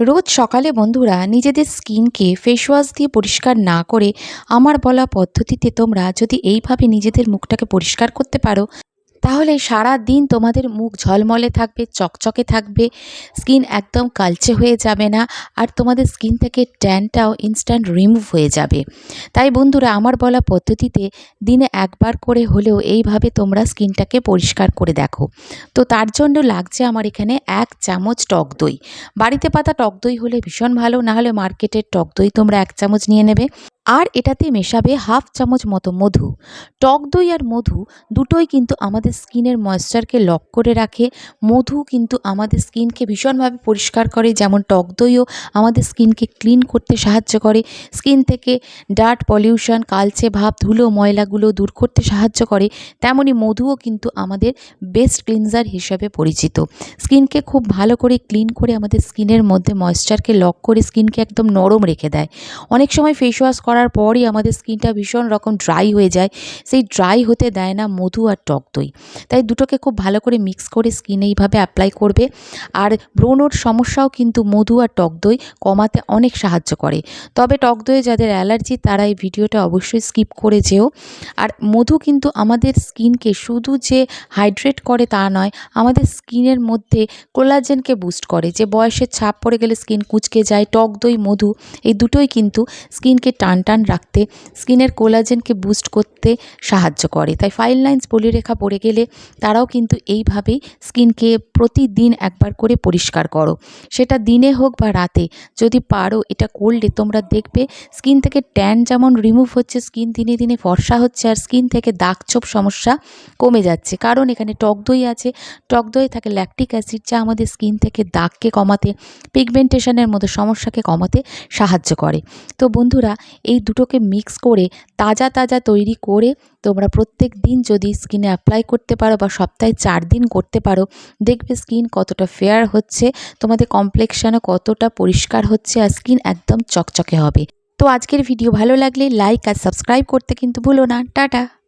রোজ সকালে বন্ধুরা নিজেদের স্কিনকে ফেসওয়াশ দিয়ে পরিষ্কার না করে আমার বলা পদ্ধতিতে তোমরা যদি এইভাবে নিজেদের মুখটাকে পরিষ্কার করতে পারো তাহলে সারা দিন তোমাদের মুখ ঝলমলে থাকবে, চকচকে থাকবে, স্কিন একদম কালচে হয়ে যাবে না, আর তোমাদের স্কিন থেকে ট্যানটাও ইনস্ট্যান্ট রিমুভ হয়ে যাবে। তাই বন্ধুরা, আমার বলা পদ্ধতিতে দিনে একবার করে হলেও এইভাবে তোমরা স্কিনটাকে পরিষ্কার করে দেখো। তো তার জন্য লাগছে আমার এখানে এক চামচ টক দই। বাড়িতে পাতা টক দই হলে ভীষণ ভালো না হলে মার্কেটের টক দই তোমরা এক চামচ নিয়ে নেবে। আর এটাতে মেশাবে হাফ চামচ মতো মধু। টক দই আর মধু দুটোই কিন্তু আমাদের স্কিনের ময়েশ্চারকে লক করে রাখে। মধু কিন্তু আমাদের স্কিনকে ভীষণভাবে পরিষ্কার করে, যেমন টক দইও আমাদের স্কিনকে ক্লিন করতে সাহায্য করে। স্কিন থেকে ডার্ট, পলিউশন, কালচে ভাব, ধুলো, ময়লাগুলো দূর করতে সাহায্য করে। তেমনই মধুও কিন্তু আমাদের বেস্ট ক্লিনজার হিসেবে পরিচিত। স্কিনকে খুব ভালো করে ক্লিন করে আমাদের স্কিনের মধ্যে ময়েশ্চারকে লক করে স্কিনকে একদম নরম রেখে দেয়। অনেক সময় ফেস ওয়াশ করার পরই আমাদের স্কিনটা ভীষণ রকম ড্রাই হয়ে যায়। সেই ড্রাই হতে দেয় না মধু আর টক দই। তাই দুটোকে খুব ভালো করে মিক্স করে স্কিনে এইভাবে অ্যাপ্লাই করবে। আর ব্রণর সমস্যাও কিন্তু মধু আর টক দই কমাতে অনেক সাহায্য করে। তবে টক দইয়ে যাদের অ্যালার্জি, তারা এই ভিডিওটা অবশ্যই স্কিপ করে যেও। আর মধু কিন্তু আমাদের স্কিনকে শুধু যে হাইড্রেট করে তা নয়, আমাদের স্কিনের মধ্যে কোলাজেনকে বুস্ট করে। যে বয়সের ছাপ পড়ে গেলে স্কিন কুচকে যায়, টক দই, মধু, এই দুটোই কিন্তু স্কিনকে টান টান রাখতে, স্কিনের কোলাজেনকে বুস্ট করতে সাহায্য করে। তাই ফাইল লাইন্স বলিরেখা পড়ে গেলে তারাও কিন্তু এইভাবেই স্কিনকে প্রতিদিন একবার করে পরিষ্কার করো। সেটা দিনে হোক বা রাতে, যদি পারো এটা করলে তোমরা দেখবে স্কিন থেকে ট্যান যেমন রিমুভ হচ্ছে স্কিন দিনে দিনে ফর্সা হচ্ছে আর স্কিন থেকে দাগ ছোপ সমস্যা কমে যাচ্ছে। কারণ এখানে টক দই আছে, টক দই থাকে ল্যাকটিক অ্যাসিড যা আমাদের স্কিন থেকে দাগকে কমাতে পিগমেন্টেশনের মতো সমস্যাকে কমাতে সাহায্য করে। তো বন্ধুরা, এই দুটোকে মিক্স করে, তাজা তাজা তৈরি করে তোমরা প্রত্যেক দিন যদি স্কিনে অ্যাপ্লাই করতে পারো বা সপ্তাহে চার দিন করতে পারো, দেখবে স্কিন কতটা ফেয়ার হচ্ছে, তোমাদের কমপ্লেকশানও কতটা পরিষ্কার হচ্ছে আর স্কিন একদম চকচকে হবে। তো আজকের ভিডিও ভালো লাগলে লাইক আর সাবস্ক্রাইব করতে কিন্তু ভুলো না। টাটা!